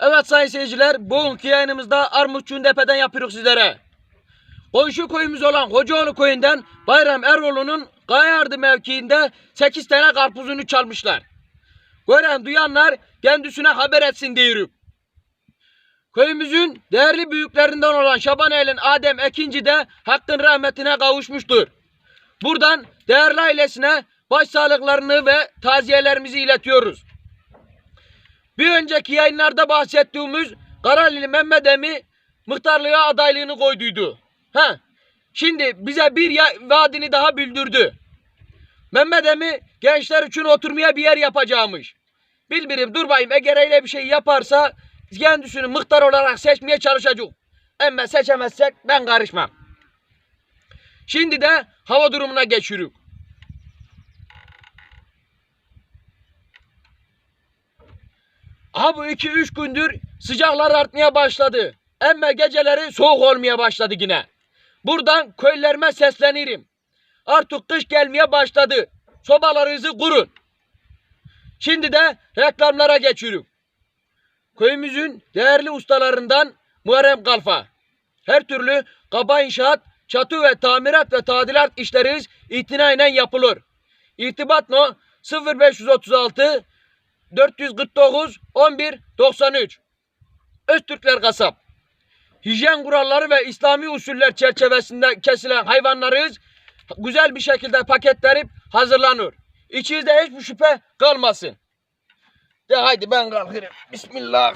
Evet sayın seyirciler, bugünkü yayınımızda Armutçuğun Depe'den yapıyoruz sizlere. Komşu koyumuz olan Hocaoğlu köyünden Bayram Eroğlu'nun Kayardı mevkiinde 8 tane karpuzunu çalmışlar. Gören duyanlar kendisine haber etsin diyorum. Köyümüzün değerli büyüklerinden olan Şaban Elin Adem Ekinci de hakkın rahmetine kavuşmuştur. Buradan değerli ailesine başsağlıklarını ve taziyelerimizi iletiyoruz. Bir önceki yayınlarda bahsettiğimiz Karalili Mehmet Emi muhtarlığa adaylığını koyduydu. Ha. Şimdi bize bir vaadini daha bildirdi. Mehmet Emi gençler için oturmaya bir yer yapacakmış. Bilbirim dur bayım eğer öyle bir şey yaparsa kendisini muhtar olarak seçmeye çalışacak. Ama seçemezsek ben karışmam. Şimdi de hava durumuna geçiyoruz. Aha bu iki üç gündür sıcaklar artmaya başladı. Ama geceleri soğuk olmaya başladı yine. Buradan köylerime seslenirim. Artık kış gelmeye başladı. Sobalarınızı kurun. Şimdi de reklamlara geçiyorum. Köyümüzün değerli ustalarından Muharrem Kalfa. Her türlü kaba inşaat, çatı ve tamirat ve tadilat işleriniz itinayla yapılır. İrtibat no 0536 449 11 93 Öztürkler Kasap Hijyen kuralları ve İslami usuller çerçevesinde kesilen hayvanlarınız güzel bir şekilde paketlenip hazırlanır. İçinizde hiçbir şüphe kalmasın. De haydi ben kalkırım. Bismillah.